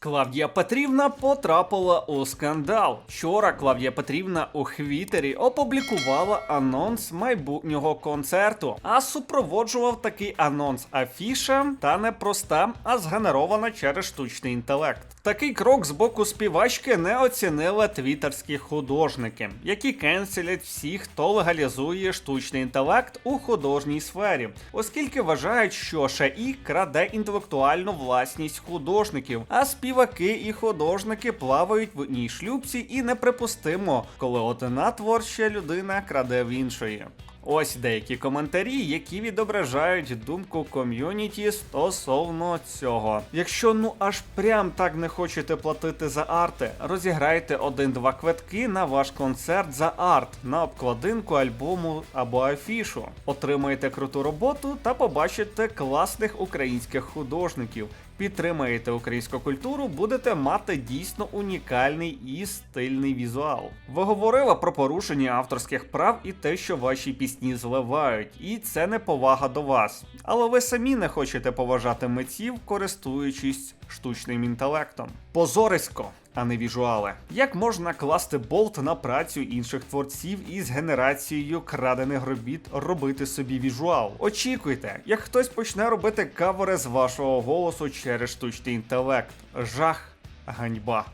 Клавдія Петрівна потрапила у скандал. Вчора Клавдія Петрівна у Хвітері опублікувала анонс майбутнього концерту, а супроводжував такий анонс афішем та не проста, а згенерована через штучний інтелект. Такий крок з боку співачки не оцінили твіттерські художники, які кенселять всіх, хто легалізує штучний інтелект у художній сфері, оскільки вважають, що ШАІ краде інтелектуальну власність художників, а співаки і художники плавають в одній шлюбці і неприпустимо, коли одна творча людина краде в іншої. Ось деякі коментарі, які відображають думку ком'юніті стосовно цього. Якщо ну аж прям так не хочете платити за арти, розіграйте один-два квитки на ваш концерт за арт на обкладинку альбому або афішу. Отримаєте круту роботу та побачите класних українських художників. Підтримаєте українську культуру, будете мати дійсно унікальний і стильний візуал. Ви говорили про порушення авторських прав і те, що ваші пісні зливають, і це не повага до вас. Але ви самі не хочете поважати митців, користуючись штучним інтелектом. Позорисько. А не візуали. Як можна класти болт на працю інших творців і з генерацією крадених робіт робити собі візуал? Очікуйте, як хтось почне робити кавери з вашого голосу через штучний інтелект. Жах, ганьба.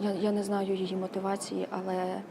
Я, я не знаю її мотивації, але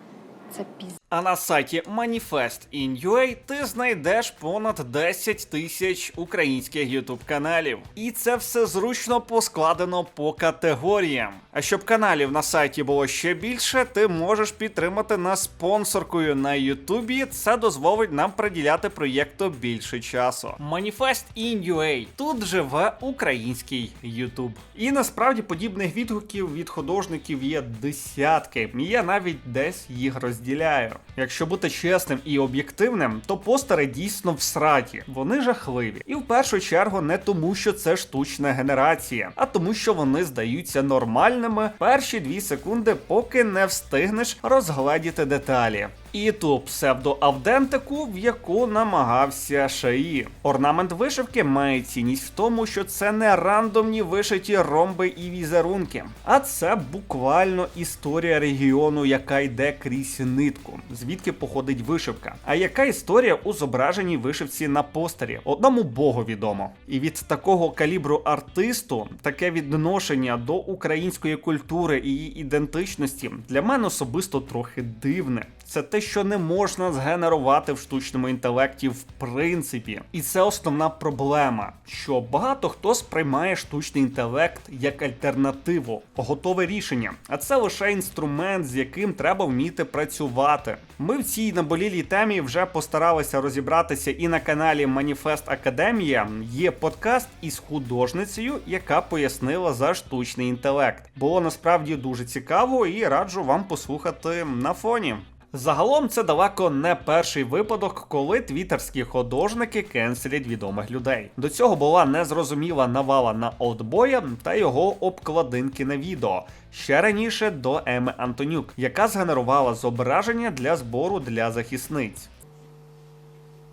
це піз. А на сайті Manifest.in.ua ти знайдеш понад 10 тисяч українських ютуб каналів. І це все зручно поскладено по категоріям. А щоб каналів на сайті було ще більше, ти можеш підтримати нас спонсоркою на Ютубі. Це дозволить нам приділяти проєкту більше часу. Manifest.in.ua. Тут живе український Ютуб. І насправді подібних відгуків від художників є десятки. Я навіть десь їх розділяю. Якщо бути чесним і об'єктивним, то постери дійсно в сраті. Вони жахливі. І в першу чергу не тому, що це штучна генерація, а тому, що вони здаються нормальними перші дві секунди, поки не встигнеш розгледіти деталі. І ту псевдоавдентику, в яку намагався Шаї. Орнамент вишивки має цінність в тому, що це не рандомні вишиті ромби і візерунки, а це буквально історія регіону, яка йде крізь нитку, звідки походить вишивка. А яка історія у зображеній вишивці на постері? Одному богу відомо. І від такого калібру артисту таке відношення до української культури і її ідентичності для мене особисто трохи дивне. Це те, що не можна згенерувати в штучному інтелекті в принципі. І це основна проблема, що багато хто сприймає штучний інтелект як альтернативу, готове рішення. А це лише інструмент, з яким треба вміти працювати. Ми в цій наболілій темі вже постаралися розібратися і на каналі Маніфест Академія є подкаст із художницею, яка пояснила за штучний інтелект. Було насправді дуже цікаво і раджу вам послухати на фоні. Загалом це далеко не перший випадок, коли твіттерські художники кенселять відомих людей. До цього була незрозуміла навала на Олдбоя та його обкладинки на відео. Ще раніше до Еми Антонюк, яка згенерувала зображення для збору для захисниць.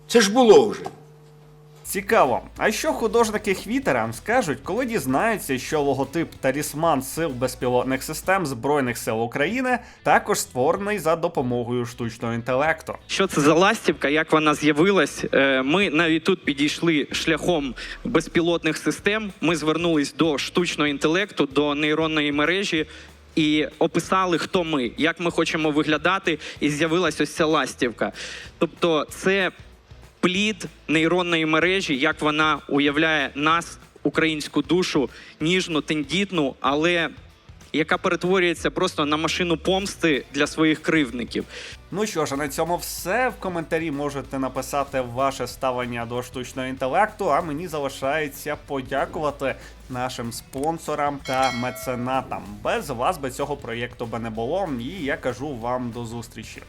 Це ж було вже. Цікаво, а що художники Хвітера скажуть, коли дізнаються, що логотип талісман сил безпілотних систем Збройних сил України також створений за допомогою штучного інтелекту? Що це за ластівка, як вона з'явилась? Е, Ми навіть тут підійшли шляхом безпілотних систем. Ми звернулись до штучного інтелекту, до нейронної мережі і описали, хто ми, як ми хочемо виглядати, і з'явилась ось ця ластівка. Тобто, це плід нейронної мережі, як вона уявляє нас, українську душу, ніжну, тендітну, але яка перетворюється просто на машину помсти для своїх кривдників. Ну що ж, на цьому все. В коментарі можете написати ваше ставлення до штучного інтелекту. А мені залишається подякувати нашим спонсорам та меценатам. Без вас би цього проєкту би не було. І я кажу вам до зустрічі.